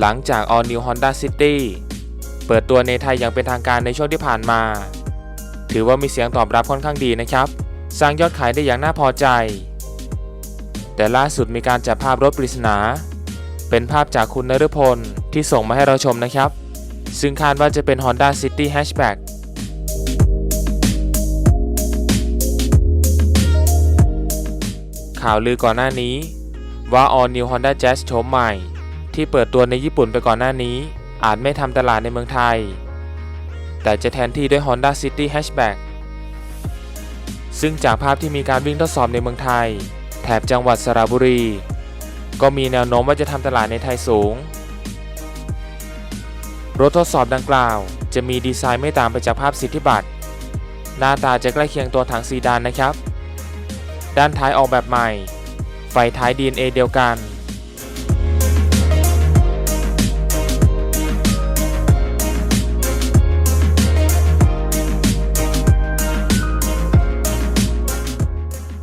หลังจาก All New Honda City เปิดตัวในไทยอย่างเป็นทางการในช่วงที่ผ่านมา ถือว่ามีเสียงตอบรับค่อนข้างดีนะครับ สร้างยอดขายได้อย่างน่าพอใจ แต่ล่าสุดมีการจับภาพรถปริศนา เป็นภาพจากคุณนฤพลที่ส่งมาให้เราชมนะครับ ซึ่งคาดว่าจะเป็น Honda City Hatchback ข่าวลือก่อนหน้านี้ว่า All New Honda Jazz โฉมใหม่ ที่เปิดตัวในญี่ปุ่นไปก่อนหน้านี้ อาจไม่ทำตลาดในเมืองไทย แต่จะแทนที่ด้วย Honda City Hatchback ซึ่งจากภาพที่มีการวิ่งทดสอบในเมืองไทย แถบจังหวัดสระบุรี ก็มีแนวโน้มว่าจะทำตลาดในไทยสูง รถทดสอบดังกล่าว จะมีดีไซน์ไม่ต่างไปจากภาพสิทธิบัตร หน้าตาจะใกล้เคียงตัวถังซีดานนะครับ ด้านท้ายออกแบบใหม่ ไฟท้าย DNA เดียวกัน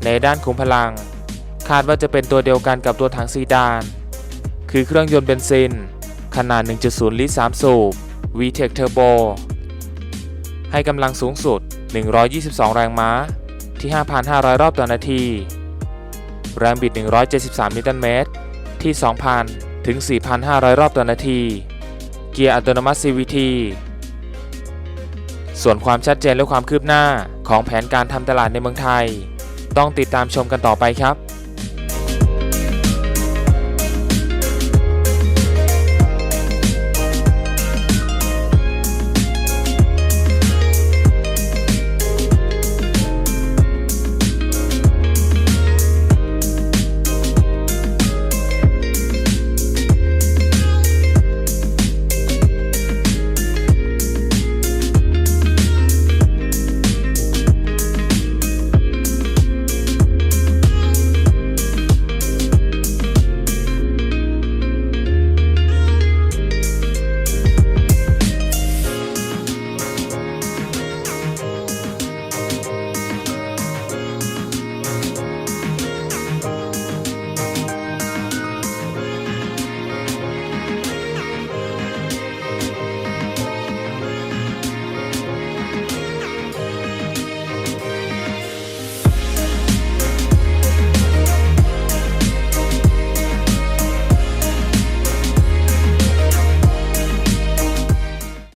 ในด้านขุมพลัง คาดว่าจะเป็นตัวเดียวกันกับตัวถังซีดาน คือเครื่องยนต์เบนซิน ขนาด 1.0 ลิตร 3 สูบ VTEC Turbo ให้กำลังสูงสุด 122 แรงม้า ที่ 5,500 รอบต่อนาที แรงบิด 173 นิวตันเมตร ที่ 2,000 ถึง 4,500 รอบต่อนาที เกียร์อัตโนมัติ CVT ส่วนความชัดเจนและความคืบหน้าของแผนการทำตลาดในเมืองไทย ต้องติดตามชมกันต่อไปครับ